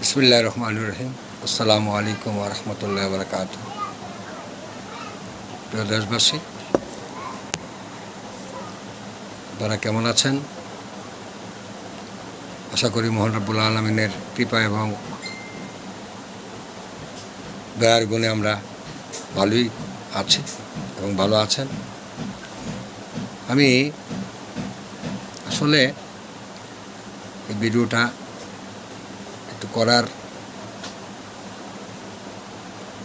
বিসমিল্লাহ রহমান রহিম আসসালামু আলাইকুম রহমতুল্লাহ বরকাত প্রিয় দেশবাসী, আপনারা কেমন আছেন? আশা করি মোহন রব্বুল আলমিনের কৃপা এবং দয়ার গুণে আমরা ভালোই আছি এবং ভালো আছেন। আমি আসলে এই ভিডিওটা করার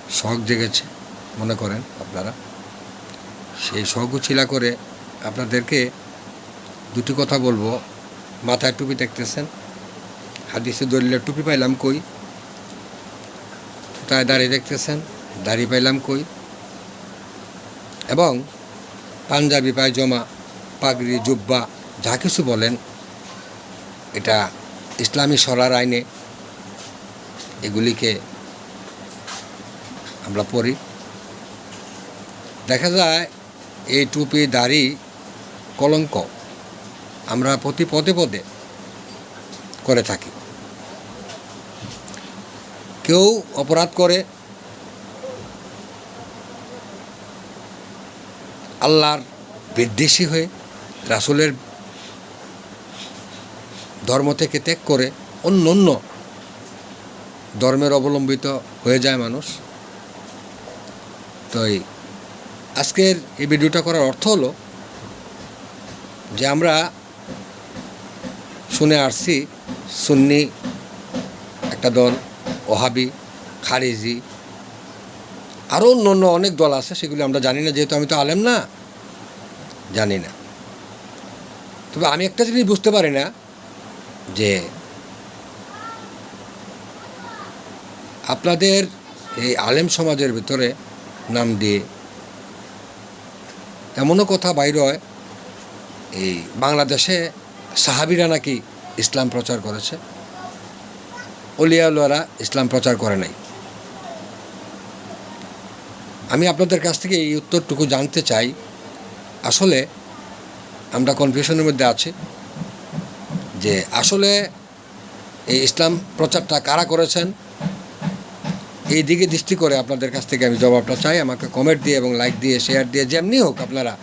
শখ জেগেছে, মনে করেন আপনারা। সেই শখ উচিলা করে আপনাদেরকে দুটি কথা বলব। মাথায় টুপি দেখতেছেন, হাদিসে দলিলের টুপি পাইলাম কই? তাই দাড়ি দেখতেছেন? দাড়ি পাইলাম কই? এবং পাঞ্জাবি, পায়জমা, পাগড়ি, জুব্বা, যা কিছু বলেন, এটা ইসলামী সরার আইনে এগুলিকে আমরা পড়ি। দেখা যায় এই টুপি, দাড়ি, কলঙ্ক আমরা প্রতি পদে পদে করে থাকি। কেউ অপরাধ করে, আল্লাহর বিদ্বেষী হয়ে, রাসুলের ধর্ম থেকে ত্যাগ করে অন্য অন্য ধর্মের অবলম্বিত হয়ে যায় মানুষ। তো এই আজকের এই ভিডিওটা করার অর্থ হলো যে আমরা শুনে আসছি সুন্নি একটা দল, ওহাবি, খারিজি, আরও অন্য অন্য অনেক দল আছে, সেগুলি আমরা জানি না, যেহেতু আমি তো আলেম না, জানি না। তবে আমি একটা জিনিস বুঝতে পারি না যে আপনাদের এই আলেম সমাজের ভিতরে নাম দিয়ে এমনও কথা বাইর হয়, এই বাংলাদেশে সাহাবিরা নাকি ইসলাম প্রচার করেছে? অলিয়ালরা ইসলাম প্রচার করে নাই। আমি আপনাদের কাছ থেকে এই উত্তরটুকু জানতে চাই। আসলে আমরা কনফিউশনের মধ্যে আছি যে আসলে এই ইসলাম প্রচারটা কারা করেছেন? এই দিকে দৃষ্টি করে আপনাদের কাছ থেকে আমি জবাবটা চাই। আমাকে কমেন্ট দিয়ে এবং লাইক দিয়ে শেয়ার দিয়ে, যেমনি হোক আপনারা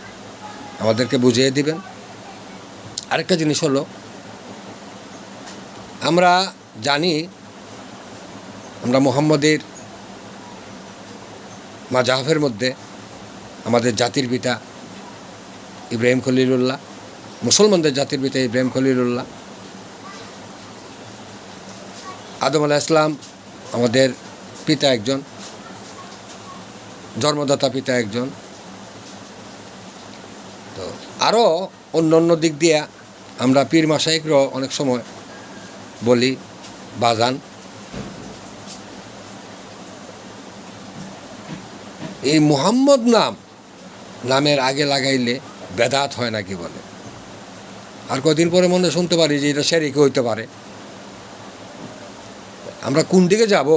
আমাদেরকে বুঝিয়ে দিবেন। আরেকটা জিনিস হলো, আমরা জানি আমরা মোহাম্মদের মা জাহাফের মধ্যে আমাদের জাতির পিতা ইব্রাহিম খলিলুল্লাহ, মুসলমানদের জাতির পিতা ইব্রাহিম খলিলুল্লাহ। আদম আলাহ ইসলাম আমাদের পিতা একজন, জন্মদাতা পিতা একজন। তো আরও অন্য অন্য দিক দিয়ে আমরা পীর মাসাইকরও অনেক সময় বলি, বাজান। এই মুহাম্মদ নাম, নামের আগে লাগাইলে বেদাত হয় নাকি বলে? আর কদিন পরে মনে শুনতে পারি যে এটা শেরিকে হইতে পারে। আমরা কোন দিকে যাব?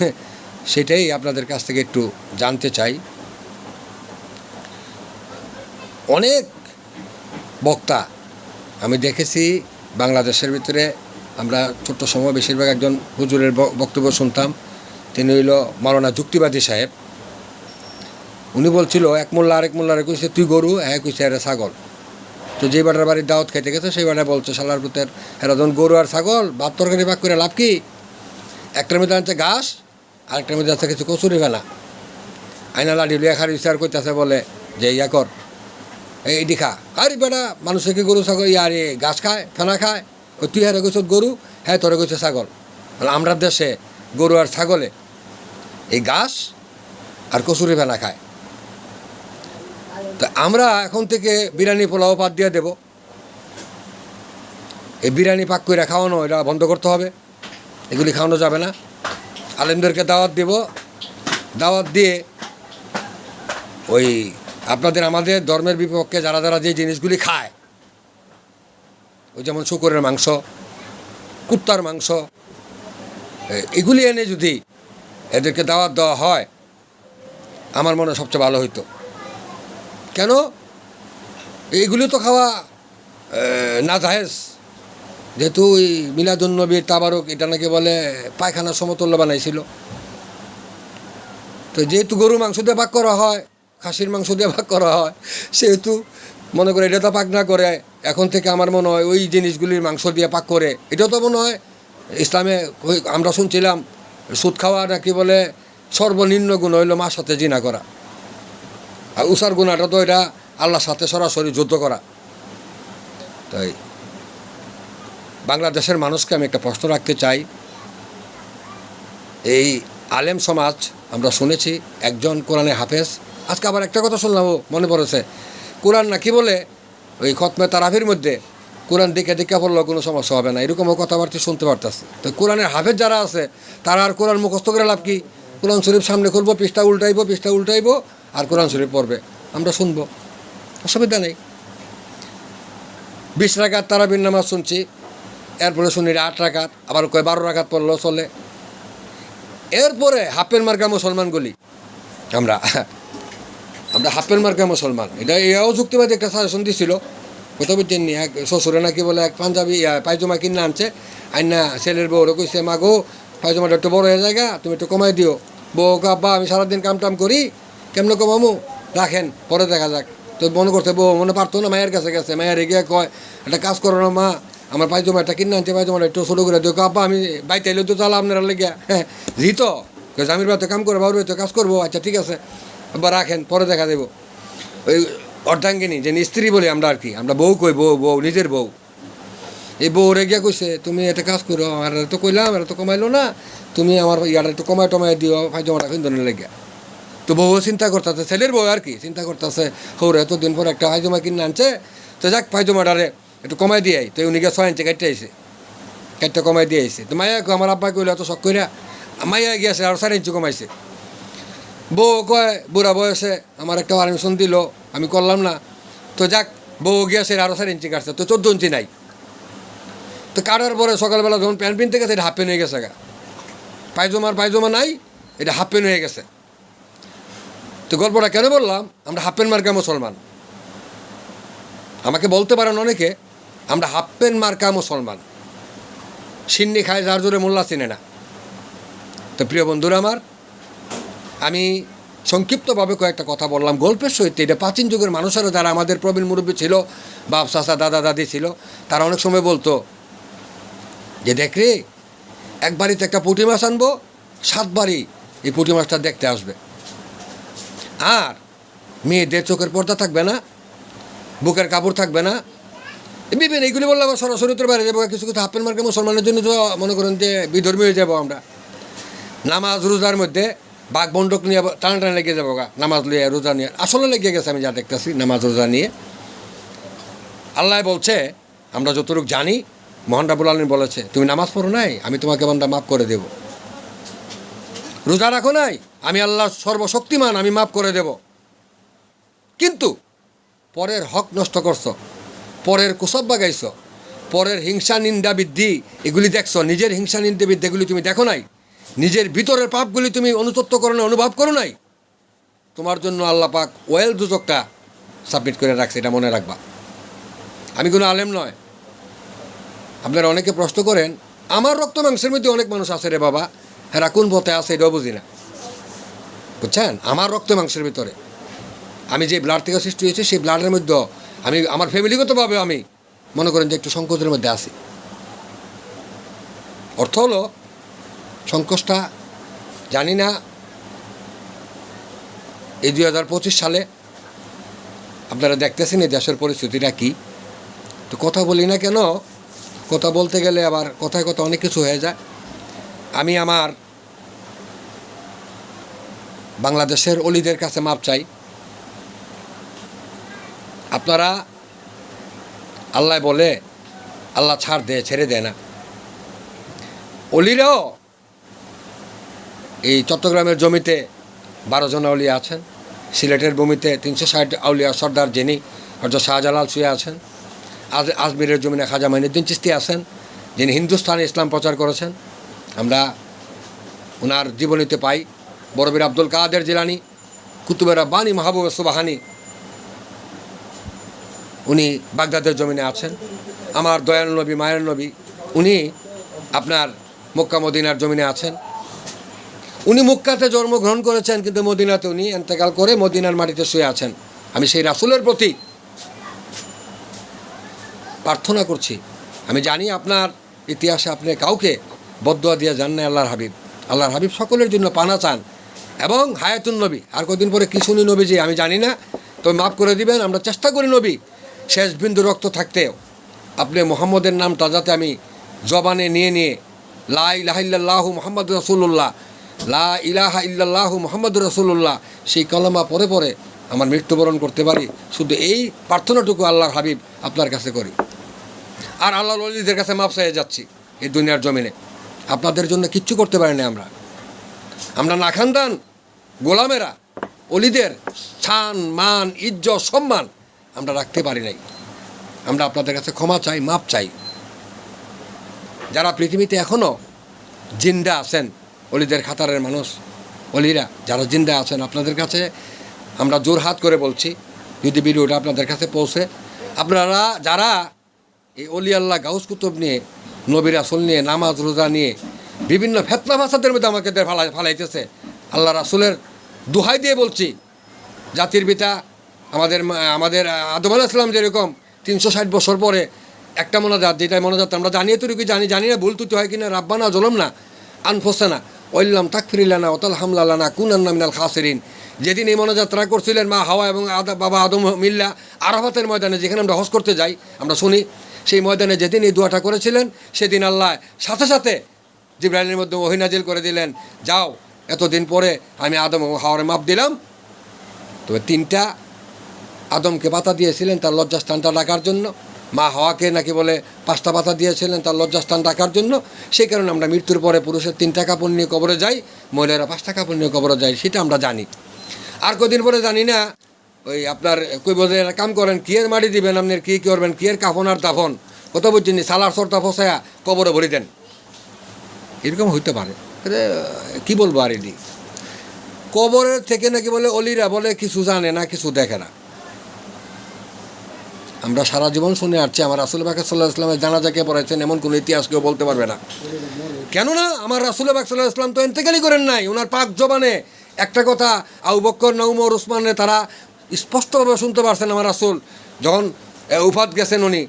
সেটাই আপনাদের কাছ থেকে একটু জানতে চাই। অনেক বক্তা আমি দেখেছি বাংলাদেশের ভিতরে, আমরা ছোট্ট সময় বেশিরভাগ একজন হুজুরের বক্তব্য শুনতাম, তিনি হইল মাওলানা যুক্তিবাদী সাহেব। উনি বলছিল, এক মোল্লা আরেক মোল্লারে কইছে, তুই গরু? হ্যাঁ কইছে, এরা ছাগল। তো যে বাটার বাড়ির দাওয়াত খেতে গেছে, সেই বাটা বলছে সালার পুতের, এরা যখন গরু আর ছাগল ভাত তরকারি ভাগ করে লাভ কি? একটার মধ্যে আনছে ঘাস আরেকটার মধ্যে আছে কিছু কচুরি ফেলা। লাঠি লিয়া খারি বিচার করতেছে বলে যে, ইয়া কর, এই এটি খা। আরে বেটা মানুষের কি গরু, ছাগল? ইয়ার ঘাস খায়, ফেনা খায়। তুই হ্যাঁ কইছ গরু? হ্যাঁ তোরে কইছে ছাগল। মানে আমরা দেশে গরু আর ছাগলে এই ঘাস আর কচুরি ফেনা খায় তা আমরা এখন থেকে বিরিয়ানি পোলাও পাত দিয়ে দেব। এই বিরিয়ানি পাক করে খাওয়ানো, এটা বন্ধ করতে হবে। এগুলি খাওয়ানো যাবে না। আলেমদেরকে দাওয়াত দেব। দাওয়াত দিয়ে ওই আপনাদের আমাদের ধর্মের বিপক্ষে যারা যারা যে জিনিসগুলি খায়, ওই যেমন শুকুরের মাংস, কুত্তার মাংস এগুলি এনে যদি এদেরকে দাওয়াত দেওয়া হয়, আমার মনে সবচেয়ে ভালো হইতো। কেন? এইগুলি তো খাওয়া না জাহেজ যেহেতু ওই মিলাদুন্নবীর তাবারক এটা নাকি বলে পায়খানা সমতুল্য বানাইছিল। তো যেহেতু গরু মাংস দিয়ে ভাগ করা হয়, খাসির মাংস দিয়ে ভাগ করা হয়, সেহেতু মনে করে এটা তো পাক না করে, এখন থেকে আমার মনে হয় ওই জিনিসগুলির মাংস দিয়ে পাক করে। এটাও তো মনে হয় ইসলামে আমরা শুনছিলাম, সুদ খাওয়া নাকি বলে সর্বনিম্ন গুণ হইল মার সাথে জিনা করা। আর উষার গুণাটা তো এটা আল্লাহর সাথে সরাসরি যুদ্ধ করা। তাই বাংলাদেশের মানুষকে আমি একটা প্রশ্ন রাখতে চাই। এই আলেম সমাজ, আমরা শুনেছি একজন কোরআনে হাফেজ। আজকে আবার একটা কথা শুনলাম মনে পড়েছে। কোরআন না নাকি বলে? ওই খতমে তারাফির মধ্যে কোরআন দিকে দিকে পড়লেও কোনো সমস্যা হবে না। এরকমও কথাবার্তা শুনতে পারতেছে। তো কোরআনের হাফেজ যারা আছে, তারা আর কোরআন মুখস্থ করে লাভ কি? কোরআন শরীফ সামনে খুলবো, পৃষ্ঠা উল্টাইবো পৃষ্ঠা উল্টাইবো, আর কোরআন শরীফ পড়বে। আমরা শুনব। অসুবিধা নেই। বিশ রাকাত তারাবির নামাজ শুনছি। এরপরে শুনি আট রাকাত, আবার কয় বারো রাকাত পড়লেও চলে। এরপরে হাফের মার্কা মুসলমানগুলি আমরা আমরা হাফের মার্কা মুসলমান। এটা এও যুক্তিবাদী একটা সাজেশন দিছিল। কোথাও এক শ্বশুরে নাকি বলে, এক পাঞ্জাবি পায়জামা কিনে আনছে। আইনা ছেলের বউরে কইছে মা গো পায়জামাটা একটু বড় হয়ে জায়গা তুমি একটু কমাই দিও। বউ আব্বা, আমি সারাদিন কাম টাম করি। কেমন কমামু? রাখেন, পরে দেখা যাক। তো মনে করছে, বউ, মনে পারতো না, মায়ের কাছে গেছে। মায়ের গিয়ে কয়, একটা কাজ করো না, মা। আমার পায়জামা একটা কিনে আনছে, পায়জামাটা একটু ছোটো করে দিও আব্বা, আমি বাইতে এলে তো চালা আপনারা লেগে। হ্যাঁ জিত। জামির বাড়িতে কাম করে, বাবুর বাড়িতে কাজ করব। আচ্ছা ঠিক আছে। আবার রাখেন, পরে দেখা দেবো। ওই অর্ধাঙ্গিনী যে স্ত্রী বলি আমরা আর কি, আমরা বউ কই, বউ বউ, নিজের বউ। এই বউ রে গিয়া কইছে, তুমি একটা কাজ করো, আর তো কইলাম, আর তো কমাইলো না। তুমি আমার ইয়ার একটু কমাই টমাই দিও, পায়জামাটা কিন্তু লেগে। তো বউ চিন্তা করতেছে, ছেলের বউ আর কি, চিন্তা করতেছে, হৌরে, এতদিন পর একটা পায়জামা কিনে আনছে। তো যাক, পায়জামাটারে একটু কমাই দিয়ে তো উনি গিয়ে ছয় ইঞ্চি কাটতে আইছে কাটতে কমাই দিয়ে আইছে তো মায়া আমার আব্বা কইলে এত শখ কইরা মাইয়া গিয়েছে আর চার ইঞ্চি কমাইছে। বউ কয় বুড়া বয়সে আমার একটা পারমিশন দিল, আমি করলাম না। তো যাক বউ গিয়েছে আরও চার ইঞ্চি কাটছে। তো চোদ্দ ইঞ্চি নাই। তো কাটার পরে সকালবেলা যখন প্যান্ট পিনতে গেছে এটা হাফ প্যান্ট হয়ে গেছে গা। পায়জামার পায়জামা নাই এটা হাফ প্যান্ট হয়ে গেছে। তো গল্পটা কেন বললাম? আমরা হাফ প্যান্ট মার্কা মুসলমান আমাকে বলতে পারেন অনেকে আমরা হাফ প্যান্ট মার্কা মুসলমান সিন্নি খায় যার জোরে মোল্লা চিনে না। তো প্রিয় বন্ধুরা আমার, আমি সংক্ষিপ্তভাবে কয়েকটা কথা বললাম। গল্পের সহিত এটা প্রাচীন যুগের মানুষেরও যারা আমাদের প্রবীণ মুরব্বী ছিল, বাপ, চাচা, দাদা, দাদি ছিল, তারা অনেক সময় বলতো যে, দেখ রে, এক বাড়িতে একটা পুঁটি মাছ আনব, সাত বাড়ি এই পুঁটি মাছটা দেখতে আসবে। আর মেয়েদের চোখের পর্দা থাকবে না, বুকের কাপড় থাকবে না বিভিন্ন এইগুলি বললাম সরাসরি তোর বাইরে যাব, কিছু কিছু হাফেন মার্কে মুসলমানের জন্য তো মনে করেন যে বিধর্মী হয়ে যাব আমরা। নামাজ, রোজার মধ্যে বাঘ বন্ডক নিয়ে টানা টান লেগে যাব গা, নামাজ লিয়ে রোজা নিয়ে। আসলে লেগে গেছে আমি যা দেখতেছি, নামাজ, রোজা নিয়ে। আল্লাহ বলছে, আমরা যতটুকু জানি, মোহন রাবুল আলম বলেছে, তুমি নামাজ পড়ো নাই, আমি তোমাকে বান্দা মাফ করে দেব। রোজা রাখো নাই, আমি আল্লাহ সর্বশক্তিমান, আমি মাফ করে দেব। কিন্তু পরের হক নষ্ট করছ। পরের কুসব বাগাইছ, পরের হিংসা নিন্দা বৃদ্ধি এগুলি দেখছ, নিজের হিংসা নিন্দা বৃদ্ধি এগুলি তুমি দেখো নাই, নিজের ভিতরের পাপগুলি তুমি অনুতপ্ত করো না অনুভব করো নাই। তোমার জন্য আল্লাহ পাক ওয়েল দুজকটা সাবমিট করে রাখছে, এটা মনে রাখবা। আমি কোনো আলেম নয়। আপনারা অনেকে প্রশ্ন করেন, আমার রক্ত মাংসের মধ্যে অনেক মানুষ আছে রে বাবা হ্যাঁ কোন পথে আছে এটাও বুঝি না। বুঝছেন? আমার রক্ত মাংসের ভিতরে। আমি যে ব্লাড থেকে সৃষ্টি হয়েছে, সেই ব্লাডের মধ্যে আমি, আমার ফ্যামিলিগতভাবে আমি মনে করেন যে একটু সংকোচের মধ্যে আছি। অর্থ হলো, সংকোচটা জানি না, এই দুই হাজার পঁচিশ সালে আপনারা দেখতেছেন এই দেশের পরিস্থিতিটা কী। তো কথা বলি না কেন, কথা বলতে গেলে আবার কথায় কথা অনেক কিছু হয়ে যায়। আমি আমার বাংলাদেশের অলিদের কাছে মাপ চাই। আপনারা আল্লাহ বলে, আল্লাহ ছাড় দেয়, ছেড়ে দেয় না। অলিরাও এই চট্টগ্রামের জমিতে বারো জন আউলিয়া আছেন। সিলেটের ভূমিতে তিনশো ষাট আউলিয়া সর্দার যিনি হজরত শাহজালাল শুয়ে আছেন। আজ, আজমিরের জমিনে খাজা মাইনুদ্দিন চিস্তি আছেন, যিনি হিন্দুস্তানে ইসলাম প্রচার করেছেন। আমরা ওনার জীবনীতে পাই বড়বীর আব্দুল কাদের জিলানি, কুতুবেরা বাণী মাহবুব সুবাহানি উনি বাগদাদের জমিনে আছেন। আমার দয়াল নবী, মায়ের নবী, উনি আপনার মক্কা মদিনার জমিনে আছেন। উনি মক্কাতে জন্মগ্রহণ করেছেন, কিন্তু মদিনাতে উনি এন্তেকাল করে মদিনার মাটিতে শুয়ে আছেন। আমি সেই রাসুলের প্রতি প্রার্থনা করছি। আমি জানি আপনার ইতিহাসে আপনি কাউকে বদুয়া দিয়ে যান না আল্লাহর হাবিব। আল্লাহর হাবিব সকলের জন্য পানা চান। এবং হায়াতুন নবী, আর কদিন পরে কি শুনি নবী যে আমি জানি না। তবে মাফ করে দিবেন, আমরা চেষ্টা করি নবী শেষ বিন্দু রক্ত থাকতেও আপনি মোহাম্মদের নামটা যাতে আমি জবানে নিয়ে নিয়ে লা ইলাহা ইল্লাল্লাহু মোহাম্মদ রসুল্লাহ লা ইলাহা ইল্লাল্লাহু মোহাম্মদ রসুল্লাহ সেই কলমা পরে পরে আমার মৃত্যুবরণ করতে পারি। শুধু এই প্রার্থনাটুকু আল্লাহর হাবিব আপনার কাছে করি। আর আল্লাহ অলিদের কাছে মাপ চাইয়ে যাচ্ছি এই দুনিয়ার জমিনে। আপনাদের জন্য কিচ্ছু করতে পারি না আমরা। আমরা না খানদান, গোলামেরা অলিদের স্থান মান, ইজ্জত, সম্মান আমরা রাখতে পারি নাই। আমরা আপনাদের কাছে ক্ষমা চাই, মাপ চাই। যারা পৃথিবীতে এখনও জিন্দা আছেন, অলিদের খাতারের মানুষ, অলিরা, যারা জিন্দা আছেন, আপনাদের কাছে আমরা জোর হাত করে বলছি, যদি ভিডিওটা আপনাদের কাছে পৌঁছে, আপনারা যারা এই অলি আল্লাহ গাউস কুতুব নিয়ে নবীর আসল নিয়ে, নামাজ, রোজা নিয়ে, বিভিন্ন ফেতনা ভাষাদের মধ্যে আমাকে ফালাই ফালাইতেছে, আল্লাহ রাসুলের দোহাই দিয়ে বলছি, জাতির পিতা আমাদের আমাদের আদম আলাহিসাম যেরকম তিনশো ষাট বছর পরে একটা মনোজাত যেটা মনোজাত, আমরা জানিয়ে তৈরি জানি জানি না, ভুল তুতি হয় কিনা, রাব্বানা জলম না, আনফোসেনা ওইল্লাম তাকফিরিল্লানা ওতাল হামলালানা কুনান্না মিনাল খাসেরিন। যেদিন এই মনোযাত্রা করছিলেন, মা হাওয়া এবং আদা, বাবা আদম মিল্লা আরাফাতের ময়দানে যেখানে আমরা হজ করতে যাই, আমরা শুনি, সেই ময়দানে যেদিন এই দোয়াটা করেছিলেন, সেদিন আল্লাহ সাথে সাথে জিব্রাইলের মধ্যে ওহিনাজিল করে দিলেন, যাও, এতদিন পরে আমি আদম হাওয়ারে মাপ দিলাম। তবে তিনটা আদমকে পাতা দিয়েছিলেন তার লজ্জাস্থানটা ডাকার জন্য। মা হাওয়াকে নাকি বলে পাঁচটা পাতা দিয়েছিলেন তার লজ্জাস্থান ডাকার জন্য। সেই কারণে আমরা মৃত্যুর পরে পুরুষের তিনটা কাপড় নিয়ে কবরে যাই, মহিলারা পাঁচটা কাপড় নিয়ে কবরে যায়, সেটা আমরা জানি। আর কদিন পরে জানি না, ওই আপনার কই বোধ কাম করেন কি এর মাটি দিবেন আপনি, কী করবেন কি এর কাফন আর দাফন? কত বুঝছেন সালার সর্তা ফসায়া কবরে ভরি দেন। এরকম হইতে পারে। কি বলব আর এটি কবরের থেকে নাকি বলে অলিরা বলে, কিছু জানে না, কিছু দেখে না। আমরা সারা জীবন শুনে আসছি, আমার রাসুল বাকে সাল্লাহ ইসলামের জানাজাকে পড়াইছেন এমন কোনো ইতিহাস কেউ বলতে পারবে না। কেননা, আমার রাসুল বাক সাল্লাহ ইসলাম তো এন্তেকালি করেন নাই ওনার পাক জবানে একটা কথা আউ বক্কর নৌমর উসমানে তারা স্পষ্টভাবে শুনতে পারছেন আমার রাসুল। যখন উফাত গেছেন উনি,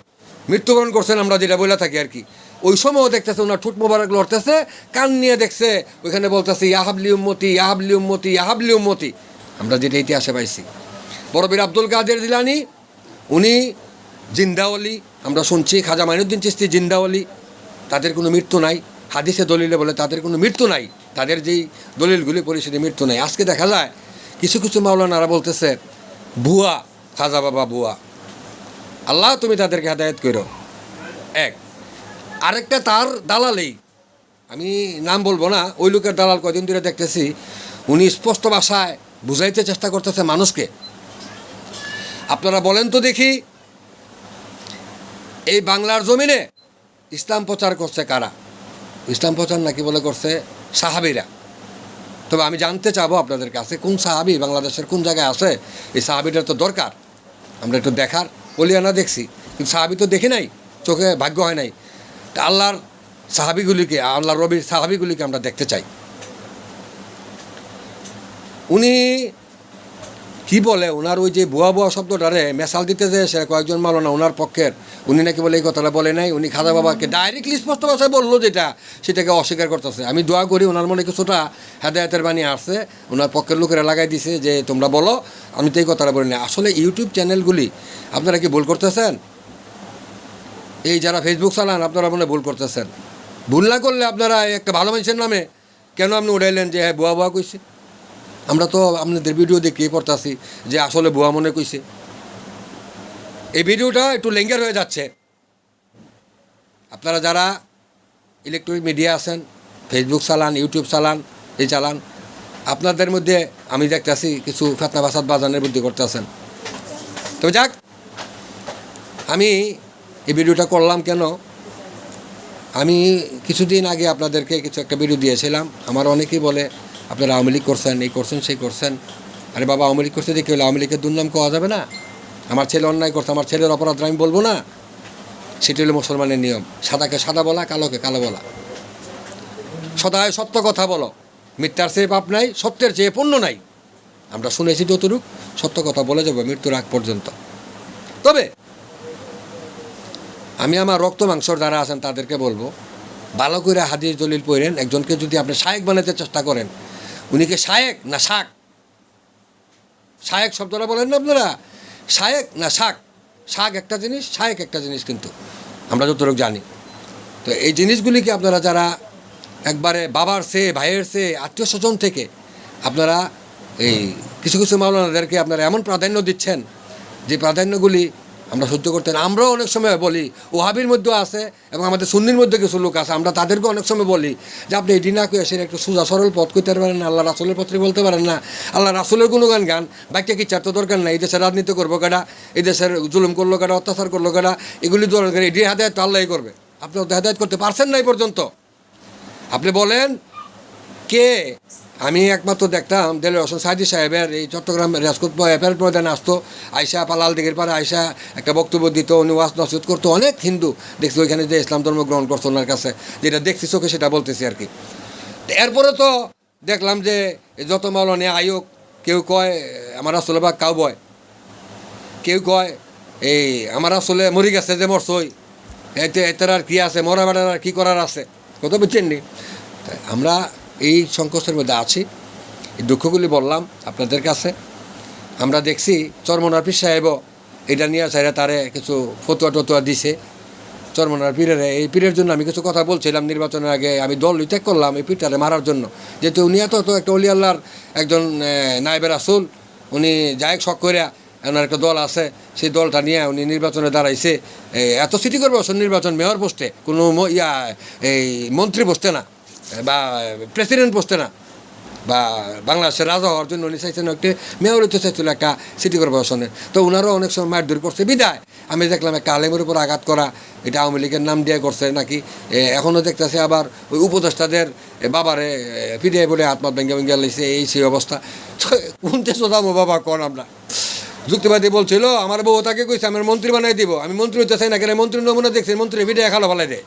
মৃত্যুবরণ করছেন আমরা যেটা বলে থাকি আর কি। ওই সময়ও দেখতেছে ওনার ঠুট মোবারক লড়তেছে, কান নিয়ে দেখছে, ওইখানে বলতেছে ইয়াহাবলি উম্মতি ইয়াহাবলি উম্মতি ইয়াহাবলি উম্মতি। আমরা যেটা ইতিহাসে পাইছি। বড়বীর আব্দুল কাদের দিলানি উনি জিন্দাওয়ালি, আমরা শুনছি খাজা মাইনুদ্দিন চিস্তি জিন্দাওয়ালি, তাদের কোনো মৃত্যু নাই। হাদিসে দলিলে বলে তাদের কোনো মৃত্যু নাই। তাদের যেই দলিলগুলি পরিষদে মৃত্যু নাই। আজকে দেখা যায়, কিছু কিছু মাওলানারা বলতেছে ভুয়া খাজা বাবা ভুয়া আল্লাহ তুমি তাদেরকে হেদায়ত করো। এক। আরেকটা তার দালালেই আমি নাম বলব না, ওই লোকের দালাল কদিন ধরে দেখতেছি, উনি স্পষ্ট ভাষায় বুঝাইতে চেষ্টা করতেছে মানুষকে। আপনারা বলেন তো দেখি, এই বাংলার জমিনে ইসলাম প্রচার করছে কারা? ইসলাম প্রচার নাকি বলে করছে সাহাবিরা। তবে আমি জানতে চাবো আপনাদের কাছে, কোন সাহাবি বাংলাদেশের কোন জায়গায় আছে? এই সাহাবিটার তো দরকার। আমরা একটু দেখার অলিয়ানা দেখছি, কিন্তু সাহাবি তো দেখি নাই, চোখে ভাগ্য হয় নাই। তা আল্লাহর সাহাবিগুলিকে, আল্লাহর রবির সাহাবিগুলিকে আমরা দেখতে চাই। উনি কি বলে? ওনার ওই যে বুয়া বুয়া শব্দটারে মেশাল দিতে যে সে কয়েকজন মালো না ওনার পক্ষের, উনি নাকি বলে এই কথাটা বলে নাই, উনি খাজা বাবাকে ডাইরেক্টলি স্পষ্ট ভাষায় বলল যেটা, সেটাকে অস্বীকার করতেছে। আমি দোয়া করি ওনার মনে কিছুটা হেদায়তের বাণী আসছে ওনার পক্ষের লোকেরা লাগাই দিছে যে তোমরা বলো, আমি তো এই কথাটা বলি না আসলে ইউটিউব চ্যানেলগুলি, আপনারা কি ভুল করতেছেন? এই যারা ফেসবুক চালান, আপনারা মনে ভুল করতেছেন। ভুল না করলে আপনারা একটা ভালো মানুষের নামে কেন আপনি উঠাইলেন যে হ্যাঁ বুয়া বুয়া কইছে? আমরা তো আপনাদের ভিডিও দেখে পড়তাছি যে আসলে বুয়া মনে কইছে। এই ভিডিওটা একটু লেঙ্গের হয়ে যাচ্ছে। আপনারা যারা ইলেকট্রনিক মিডিয়া আছেন ফেসবুক চালান ইউটিউব চালান, এই চালান, আপনাদের মধ্যে আমি দেখতেছি কিছু ফেতনা বাসাদ বাজানের বুদ্ধি করতেছেন। তো যাক, আমি এই ভিডিওটা করলাম কেন? আমি কিছুদিন আগে আপনাদেরকে কিছু একটা ভিডিও দিয়েছিলাম। আমার অনেকেই বলে আপনারা আওয়ামী লীগ করছেন, এই করছেন, সেই করছেন। আরে বাবা, আওয়ামী লীগ করছে দেখে হলে আওয়ামী লীগের দুর্নাম কোয়া যাবে না? আমার ছেলে অন্যায় করছে, আমার ছেলের অপরাধ আমি বলব না। সেটি হলো মুসলমানের নিয়ম। সাদাকে সাদা বলা, কালোকে কালো বলা। সদায় সত্য কথা বলো। মিথ্যার চেয়ে পাপ নাই, সত্যের চেয়ে পণ্য নাই। আমরা শুনেছি যতটুক, সত্য কথা বলে যাব মৃত্যুর আগ পর্যন্ত। তবে আমি আমার রক্ত মাংসর যারা আছেন তাদেরকে বলব, ভালো করে হাদিস দলিল পড়েন। একজনকে যদি আপনি শায়েক বানাতে চেষ্টা করেন উনি কি শায়েক না শাক? শায়েক শব্দটা বলেন না আপনারা? শায়েক না শাক? শাক একটা জিনিস, শায়েক একটা জিনিস কিন্তু। আমরা যতটুকু জানি। তো এই জিনিসগুলিকে আপনারা যারা একবারে বাবার সে, ভাইয়ের সে, আত্মীয় স্বজন থেকে আপনারা এই কিছু কিছু মাওলানাদেরকে আপনারা এমন প্রাধান্য দিচ্ছেন যে প্রাধান্যগুলি আমরা সহ্য করতে আমরাও অনেক সময় বলি, ওহাবির মধ্যেও আছে এবং আমাদের সুন্নির মধ্যে কিছু লোক আছে, আমরা তাদেরকে অনেক সময় বলি যে আপনি এটি না কয়ে একটু সোজা সরল পথ করতে পারেন না, আল্লাহ রাসুলের পত্রে বলতে পারেন না, আল্লাহ রাসুলের কোনো গান গান বাক্যে কি চার তো দরকার নাই, এই দেশের রাজনীতি করব কাটা এই দেশের জুলুম করল কাটা অত্যাচার করল কাটা এগুলি দরকার এটি হেদায়ত তো আল্লাহই করবে। আপনি হেদায়ত করতে পারছেন না এই পর্যন্ত। আপনি বলেন, কে? আমি একমাত্র দেখতাম দেলের হোসেন সাইদি সাহেবের এই চট্টগ্রাম রাজকোট অ্যাপারেট ময়দানে আসতো আয়সা পালাল দিঘির পারে আয়সা একটা বক্তব্য দিত, উনি নসিহত করতো, অনেক হিন্দু দেখছি ওইখানে যে ইসলাম ধর্ম গ্রহণ করতো ওনার কাছে, যেটা দেখছি চোখে সেটা বলতেছি আর কি। এরপরে তো দেখলাম যে যত মালনে আয়োগ, কেউ কয়, আমার আসলে বা কাউ বয় কেউ কয়, এই আমার আসলে মরি গেছে যে মরছই। এতে, এটার আর কী আছে, মরা বেড়ার আর কী করার আছে? কত বুঝছেন নি? আমরা এই সংকোচের মধ্যে আছি। এই দুঃখগুলি বললাম আপনাদের কাছে। আমরা দেখছি চরমনার পীর সাহেবও এটা নিয়ে চাইরা তারে কিছু ফতুয়া টতুয়া দিছে। চরমনার পীরের, এই পীরের জন্য আমি কিছু কথা বলছিলাম নির্বাচনের আগে। আমি দল ত্যাগ করলাম এই পীরটারে মারার জন্য। যেহেতু উনি এত তো একটা অলি আল্লাহর একজন নাইবের আসুল উনি যাই শখ করিয়া ওনার একটা দল আছে, সেই দলটা নিয়ে উনি নির্বাচনে দাঁড়াইছে। এত সিটি কর্পোরেশন নির্বাচন মেয়র পোস্টে, কোনো ইয়া, এই মন্ত্রী পোস্টে না। বা প্রেসিডেন্ট পোস্টে না। বা, বাংলাদেশের রাজা হওয়ার জন্য উনি চাইছেন একটি মেয়র হতে চাইছিল একটা সিটি কর্পোরেশনের তো ওনারও অনেক সময় মারধর করছে। বিদায়! আমি দেখলাম একটা আলেমের উপর আঘাত করা। এটা আওয়ামী লীগের নাম দিয়ে করছে নাকি? এখনও দেখতেছে আবার ওই উপদেষ্টাদের বাবারে পিডিআই বলে আত্মা ভেঙে ভেঙে লাইছে এই, সেই অবস্থা। তো, কোন দেশে যাব বাবা, কন আমরা? যুক্তিবাদী বলছিল, আমার বউ তাকে কইছে, আমার মন্ত্রী বানাই দিব। আমি মন্ত্রী হতে চাই না কেন? মন্ত্রীর নমুনা দেখছি মন্ত্রী ভিডিও খালো ভালাই দেয়।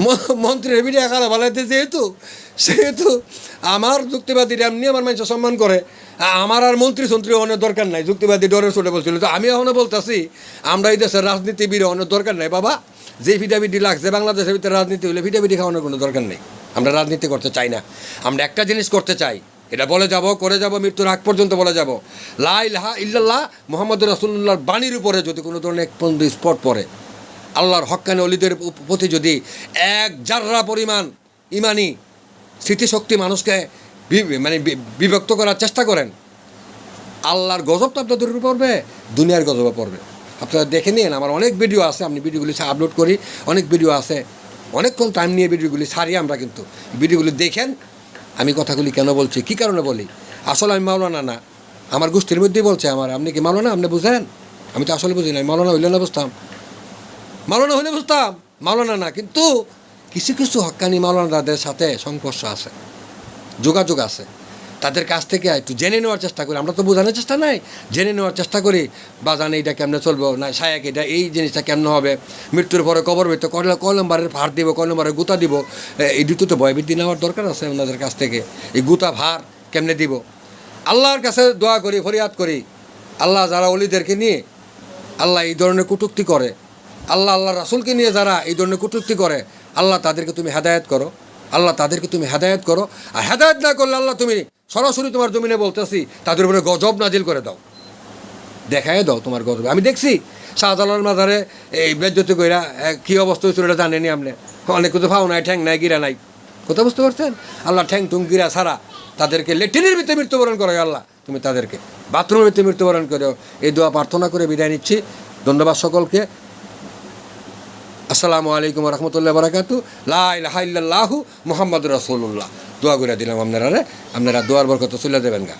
ম- মন্ত্রীর ভিডিও খালো ভালাইতে যেহেতু, সেহেতু আমার যুক্তিবাদী এমনি আমার মানুষ সম্মান করে। আমার আর মন্ত্রী সন্ত্রী অনেক দরকার নাই। যুক্তিবাদী ডরে চলে বলছিল। তো আমি এখনও বলতেছি, আমরা এই দেশের রাজনীতিবিদ অনেক দরকার নাই। বাবা, যে ফিডাবিডি লাগছে বাংলাদেশের ভিতরে রাজনীতি হলে ফিডাবিডি খাওয়ানোর কোনো দরকার নেই। আমরা রাজনীতি করতে চাই না। আমরা একটা জিনিস করতে চাই। এটা বলে যাব, করে যাব, মৃত্যুর আগ পর্যন্ত বলে যাব। লা ইলাহা ইল্লাল্লাহ মোহাম্মদ রাসুল্লাহর বাণীর উপরে যদি কোনো ধরনের এক স্পট পড়ে আল্লাহর হক্কানি অলিদের প্রতি যদি এক জাররা পরিমাণ ইমানি স্মৃতিশক্তি মানুষকে মানে বিভক্ত করার চেষ্টা করেন, আল্লাহর গজব তো আপনাদের উপর পড়বে, দুনিয়ার গজবে পড়বে। আপনারা দেখে নিন, আমার অনেক ভিডিও আছে, আমি ভিডিওগুলি আপলোড করি, অনেক ভিডিও আছে। অনেকক্ষণ টাইম নিয়ে ভিডিওগুলি সারি আমরা কিন্তু। ভিডিওগুলি দেখেন, আমি কথাগুলি কেন বলছি, কী কারণে বলি? আসলে আমি মাওলানা না, আমার গোষ্ঠীর মধ্যেই বলছে আমার, আপনি কি মাওলানা? আপনি বুঝেন? আমি তো আসলে বুঝি না মাওলানা হইলে না বুঝতাম। মাওলানা হইলে বুঝতাম, মাওলানা না, কিন্তু কিছু কিছু হক্কানি মাওলানাদের সাথে সংঘর্ষ আছে, যোগাযোগ আছে। তাদের কাছ থেকে একটু জেনে নেওয়ার চেষ্টা করি। আমরা তো বোঝানোর চেষ্টা নাই, জেনে নেওয়ার চেষ্টা করি, বা জানে এটা কেমনে চলবো, না, সায়াক, এটা এই জিনিসটা কেমনে হবে, মৃত্যুর পরে কবর ভিতরে কয় নম্বরের ভার দিব নম্বরের গুতা দিব এই দুটো তো ভয়ভীতি নেওয়ার দরকার আছে ওনাদের কাছ থেকে, এই গুতা ভার কেমনে দিব? আল্লাহর কাছে দোয়া করি, ফরিয়াদ করি, আল্লাহ যারা অলিদেরকে নিয়ে, আল্লাহ এই ধরনের কটুক্তি করে আল্লাহ আল্লাহ রাসুলকে নিয়ে যারা এই ধরনের কটুক্তি করে, আল্লাহ তাদেরকে তুমি হেদায়েত করো। আল্লাহ তাদেরকে তুমি হেদায়েত করো। আর হেদায়েত না করলে আল্লাহ তুমি সরাসরি তোমার জমিনে বলতেছি, তাদের উপরে গজব নাজিল করে দাও। দেখাই দাও তোমার গজব। আমি দেখছি শাহজালাল মাজারে এই বেজ্জতি কইরা কি অবস্থা হয়েছিল এটা জানেনি আপনি। অনেক কিছু ফাও নাই, ঠ্যাং নাই, গিরা নাই। কোথাও বুঝতে পারছেন? আল্লাহ ঠ্যাং টুং গিরা ছাড়া তাদেরকে লেট্রিনের ভিতরে মৃত্যুবরণ করো আল্লাহ তুমি তাদেরকে। বাথরুমের ভিতরে মৃত্যুবরণ করো এই দোয়া প্রার্থনা করে বিদায় নিচ্ছি। ধন্যবাদ সকলকে। আসসালামু আলাইকুম রহমতুল্লাহ বারাকাতু। লাহু মোহাম্মদ রসুল্লাহ দোয়া করে দিলাম আপনারা আপনারা দোয়ার বরকত চলে দেবেন গা।